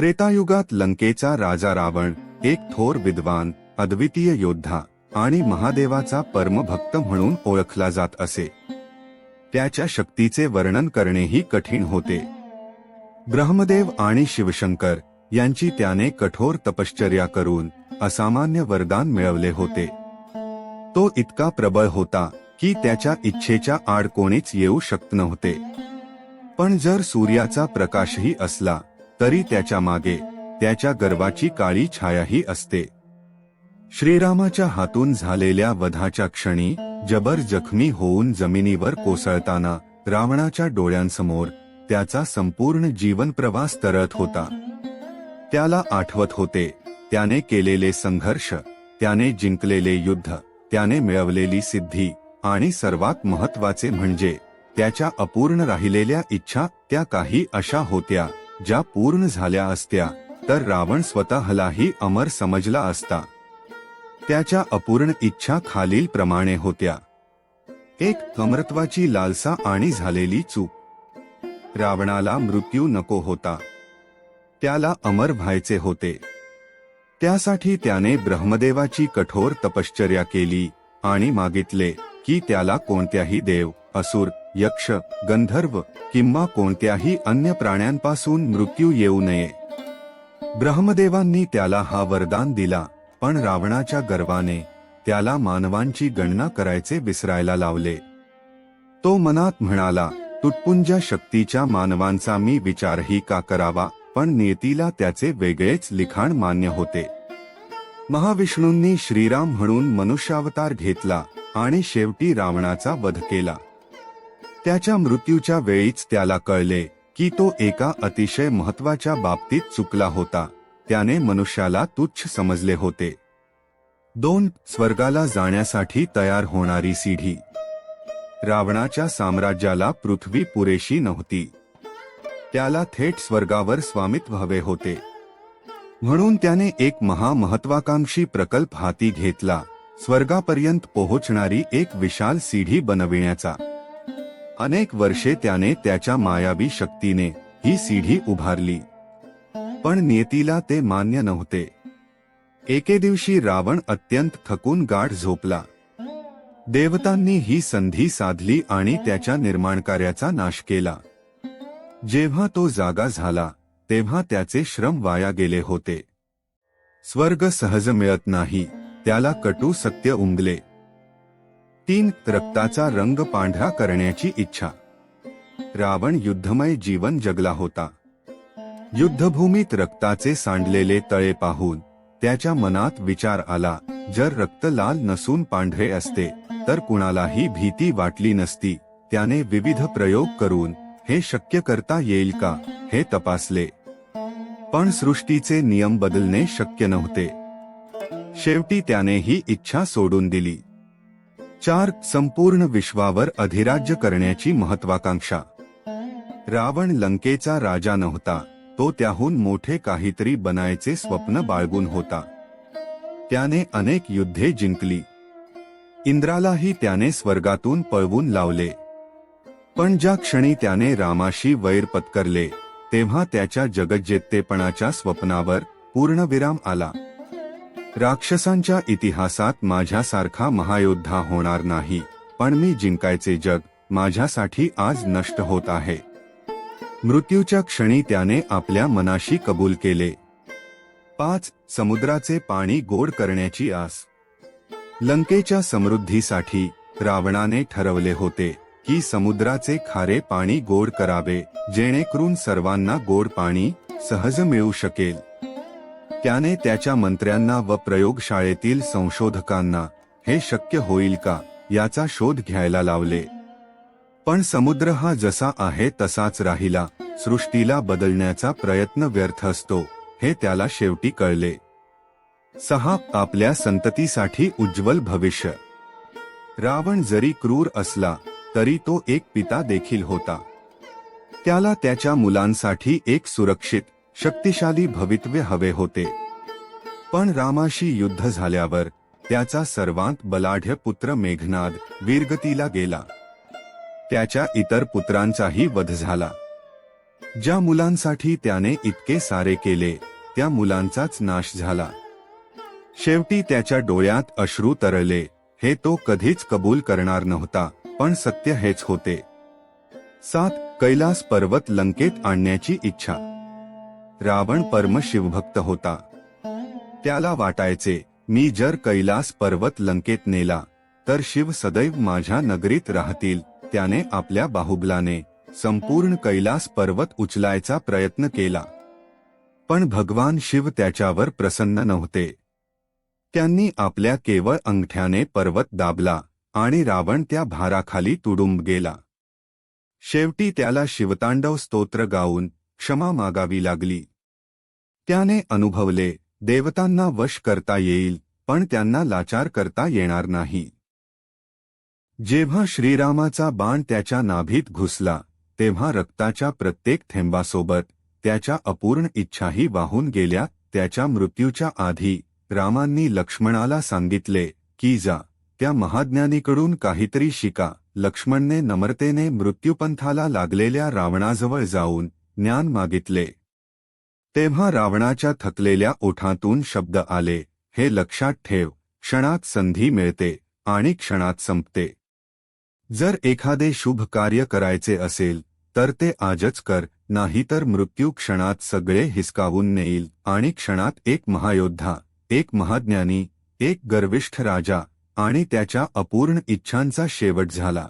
त्रेतायुगात लंकेचा राजा रावण एक थोर विद्वान अद्वितीय योद्धा आणि महादेवाचा परमभक्त म्हणून ओळखला जात असे. त्याच्या शक्तीचे वर्णन करणेही कठीण होते. ब्रह्मदेव आणि शिवशंकर यांची त्याने कठोर तपश्चर्या करून असामान्य वरदान मिळवले होते. तो इतका प्रबळ होता की त्याच्या इच्छेच्या आड कोणीच येऊ शकत नव्हते. पण जर सूर्याचा प्रकाशही असला तरी त्याच्यामागे त्याच्या गर्वाची काळी छायाही असते. श्रीरामाच्या हातून झालेल्या वधाच्या क्षणी जबर जखमी होऊन जमिनीवर कोसळताना रावणाच्या डोळ्यांसमोर त्याचा संपूर्ण जीवन प्रवास तरळत होता. त्याला आठवत होते त्याने केलेले संघर्ष त्याने जिंकलेले युद्ध त्याने मिळवलेली सिद्धी आणि सर्वात महत्त्वाचे म्हणजे त्याच्या अपूर्ण राहिलेल्या इच्छा त्या काही अशा होत्या. ज्या पूर्ण झाल्या असत्या तर रावण स्वतःलाही अमर समजला असता. त्याच्या अपूर्ण इच्छा खालील प्रमाणे होत्या. एक अमरत्वाची लालसा आणि झालेली चूक. रावणाला मृत्यू नको होता. त्याला अमर व्हायचे होते. त्यासाठी त्याने ब्रह्मदेवाची कठोर तपश्चर्या केली आणि मागितले की त्याला कोणत्याही देव असुर यक्ष गंधर्व किंवा कोणत्याही अन्य प्राण्यांपासून मृत्यू येऊ नये. ब्रह्मदेवांनी त्याला हा वरदान दिला पण रावणाच्या गर्वाने त्याला मानवांची गणना करायचे विसरायला लावले. तो मनात म्हणाला तुटपुंजा शक्तीच्या मानवांचा मी विचारही का करावा पण नियतीला त्याचे वेगळेच लिखाण मान्य होते. महाविष्णूंनी श्रीराम म्हणून मनुष्यावतार घेतला आणि शेवटी रावणाचा वध केला. त्याच्या मृत्यूच्या वेळीच त्याला कळले की तो एका अतिशय महत्त्वाच्या बाबतीत चुकला होता. त्याने मनुष्याला तुच्छ समजले होते. दोन स्वर्गाला जाण्यासाठी तयार होणारी सीढी. रावणाच्या साम्राज्याला पृथ्वी पुरेशी नव्हती. त्याला थेट स्वर्गावर स्वामित्व हवे होते. म्हणून त्याने एक महामहत्वाकांक्षी प्रकल्प हाती घेतला. स्वर्गापर्यंत पोहोचणारी एक विशाल सीढी बनविण्याचा. अनेक वर्षे त्याने त्याच्या मायावी शक्तीने ही सीढी उभारली. पण नियतीला ते मान्य नव्हते. एके दिवशी रावण अत्यंत थकून गाठ झोपला. देवतांनी ही संधी साधली आणि त्याच्या निर्माणकार्याचा नाश केला. जेव्हा तो जागा झाला तेव्हा त्याचे श्रम वाया गेले होते. स्वर्ग सहज मिळत नाही त्याला कटू सत्य उमगले. तीन रक्ताचा रंग पांढरा करण्याची इच्छा. रावण युद्धमय जीवन जगला होता. युद्धभूमीत रक्ताचे सांडलेले तळे पाहून त्याच्या मनात विचार आला जर रक्त लाल नसून पांढरे असते तर कुणालाही भीती वाटली नसती त्याने विविध प्रयोग करून हे शक्य करता येईल का हे तपासले. पण सृष्टीचे नियम बदलणे शक्य नव्हते. शेवटी त्याने ही इच्छा सोडून दिली. चार संपूर्ण विश्वावर अधिराज्य करण्याची महत्वाकांक्षा. रावण लंकेचा राजा नव्हता तो त्याहून मोठे काहीतरी बनायचे स्वप्न बाळगून होता. त्याने अनेक युद्धे जिंकली. इंद्रालाही त्याने स्वर्गातून पळवून लावले. पण ज्या क्षणी त्याने रामाशी वैर पत्करले तेव्हा त्याच्या जगज्जेतेपणाच्या स्वप्नावर पूर्णविराम आला. राक्षसांच्या इतिहासात माझ्यासारखा महायोद्धा होणार नाही पण मी जिंकायचे जग माझ्यासाठी आज नष्ट होत आहे. मृत्यूच्या क्षणी त्याने आपल्या मनाशी कबूल केले. पाच समुद्राचे पाणी गोड करण्याची आस. लंकेच्या समृद्धीसाठी रावणाने ठरवले होते की समुद्राचे खारे पाणी गोड करावे जेणेकरून सर्वांना गोड पाणी सहज मिळू शकेल. त्याने त्याच्या मंत्र्यांना व प्रयोगशाळेतील संशोधकांना हे शक्य होईल का? याचा शोध घ्यायला लावले. पण समुद्र हा जसा आहे तसाच राहिला सृष्टीला बदलण्याचा प्रयत्न व्यर्थ असतो हे त्याला शेवटी कळले. सहा आपल्या संततीसाठी उज्ज्वल भविष्य. रावण जरी क्रूर असला तरी तो एक पिता देखील होता. त्याला त्याच्या मुलांसाठी एक सुरक्षित शक्तिशाली भवितव्य हवे होते. पण रामाशी युद्ध झाल्यावर त्याचा सर्वांत बलाढ्य पुत्र मेघनाद वीरगतीला गेला. त्याच्या इतर पुत्रांचाही वध झाला. ज्या मुलांसाठी त्याने इतके सारे केले त्या मुलांचाच नाश झाला. शेवटी त्याच्या डोळ्यात अश्रू तरले हे तो कधीच कबूल करणार नव्हता पण सत्य हेच होते. सात कैलास पर्वत लंकेत आणण्याची इच्छा रावण परमशिवभक्त होता. त्याला वाटायचे मी जर कैलास पर्वत लंकेत नेला तर शिव सदैव माझ्या नगरीत राहतील त्याने आपल्या बाहुबलाने संपूर्ण कैलास पर्वत उचलायचा प्रयत्न केला. पण भगवान शिव त्याच्यावर प्रसन्न नव्हते. त्यांनी आपल्या केवळ अंगठ्याने पर्वत दाबला आणि रावण त्या भाराखाली तुडुंब गेला. शेवटी त्याला शिवतांडव स्तोत्र गाऊन क्षमा मागावी लागली. त्याने अनुभवले देवतांना वश करता येईल पण त्यांना लाचार करता येणार नाही. जेव्हा श्रीरामाचा बाण त्याच्या नाभीत घुसला तेव्हा रक्ताच्या प्रत्येक थेंबासोबत त्याच्या अपूर्ण इच्छाही वाहून गेल्या त्याच्या मृत्यूच्या आधी रामांनी लक्ष्मणाला सांगितले की जा त्या महाज्ञानीकडून काहीतरी शिका. लक्ष्मणने नम्रतेने मृत्यूपंथाला लागलेल्या रावणाजवळ जाऊन ज्ञान मागितले. तेव्हा रावणाच्या थकलेल्या ओठातून शब्द आले हे लक्षात ठेव क्षणात संधी मिळते आणि क्षणात संपते. जर एखादे शुभ कार्य करायचे असेल तर ते आजच कर नाहीतर मृत्यू क्षणात सगळे हिसकावून नेईल आणि क्षणात एक महायोद्धा एक महाज्ञानी एक गर्विष्ठ राजा आणि त्याच्या अपूर्ण इच्छांचा शेवट झाला.